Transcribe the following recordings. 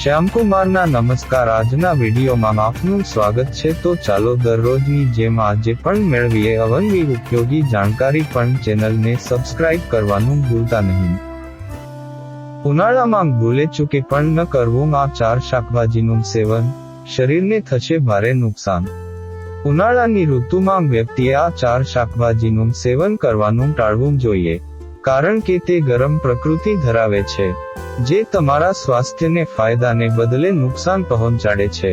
શ્યામકુમારના નમસ્કાર આજના વિડીયોમાં આપનું સ્વાગત છે. તો ચાલો દરરોજની જેમ આજે પણ મેળવીએ અવનવી ઉપયોગી જાણકારી પણ ચેનલને સબસ્ક્રાઇબ કરવાનું ભૂલતા નહીં. ઉનાળામાં ભૂલે ચૂકે પણ ન કરવું. આ ચાર શાકભાજીનું સેવન શરીરને થશે ભારે નુકસાન. ઉનાળાની ઋતુમાં વ્યક્તિએ આ ચાર શાકભાજીનું સેવન કરવાનું ટાળવું જોઈએ. કારણ કે તે ગરમ પ્રકૃતિ ધરાવે છે, જે તમારા સ્વાસ્થ્યને ફાયદાને બદલે નુકસાન પહોંચાડે છે.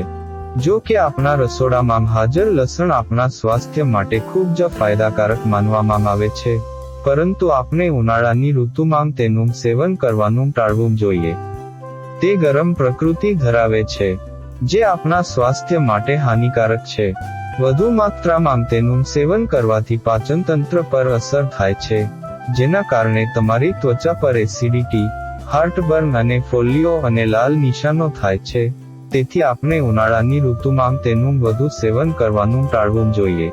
જો કે આપણા રસોડામાં હાજર લસણ આપણા સ્વાસ્થ્ય માટે ખૂબ જ ફાયદાકારક માનવામાં આવે છે, પરંતુ આપણે ઉનાળાની ઋતુમાં તેનું સેવન કરવાનું ટાળવું જોઈએ. તે ગરમ પ્રકૃતિ ધરાવે છે, જે આપણા સ્વાસ્થ્ય માટે હાનિકારક છે. વધુ માત્રામાં તેનું સેવન કરવાથી પાચન તંત્ર પર અસર થાય છે. જેના કારણે તમારી ત્વચા પર એસિડિટી, હાર્ટબર્ન અને ફોલ્લીઓ અને લાલ નિશાનો થાય છે. તેથી આપણે ઉનાળાની ઋતુમાં તેનું વધુ સેવન કરવાનું ટાળવું જોઈએ.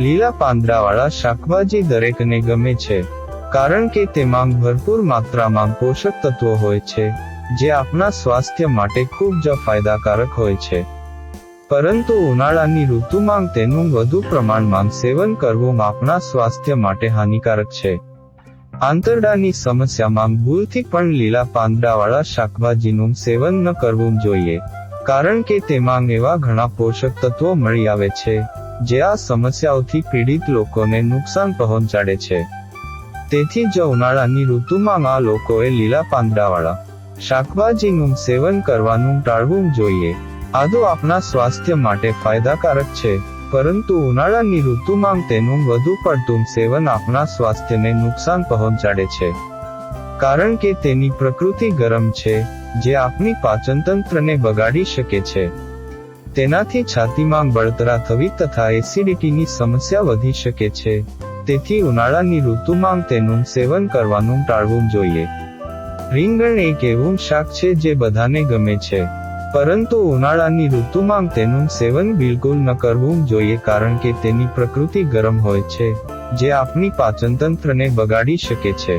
લીલા પાંદડાવાળા શાકભાજી દરેકને ગમે છે, કારણ કે તેમાં ભરપૂર માત્રામાં પોષક તત્વો હોય છે, જે આપણા સ્વાસ્થ્ય માટે ખૂબ જ ફાયદાકારક હોય છે. પરંતુ ઉનાળાની ઋતુમાં તેનું વધુ પ્રમાણમાં સેવન કરવું આપણા સ્વાસ્થ્ય માટે હાનિકારક છે. આંતરડાની સમસ્યામાં ભૂલથી પણ લીલા પાંદડાવાળા શાકભાજીનું સેવન ન કરવું જોઈએ, કારણ કે તેમાં એવા ઘણા પોષક તત્વો મળી આવે છે, જે આ સમસ્યાઓથી પીડિત લોકોને નુકસાન પહોંચાડે છે. તેથી જ ઉનાળાની ઋતુમાં આ લોકોએ લીલા પાંદડાવાળા શાકભાજીનું સેવન કરવાનું ટાળવું જોઈએ. આદુ આપણા સ્વાસ્થ્ય માટે ફાયદાકારક છે. પરંતુ ઉનાળાની ઋતુમાં તેનું વધુ પડતું સેવન આપણા સ્વાસ્થ્યને નુકસાન પહોંચાડે છે. કારણ કે તેની પ્રકૃતિ ગરમ છે, જે આપણી પાચનતંત્રને બગાડી શકે છે. તેનાથી છાતીમાં બળતરા થવી તથા એસિડિટીની સમસ્યા વધી શકે છે. તેથી ઉનાળાની ઋતુમાં તેનું સેવન કરવાનું ટાળવું જોઈએ. રીંગણ એક એવું શાક છે જે બધાને ગમે છે. પરંતુ ઉનાળાની ઋતુમાં તેનું સેવન બિલકુલ ન કરવું જોઈએ કારણ કે તેની પ્રકૃતિ ગરમ હોય છે, જે આપણી પાચનતંત્રને બગાડી શકે છે.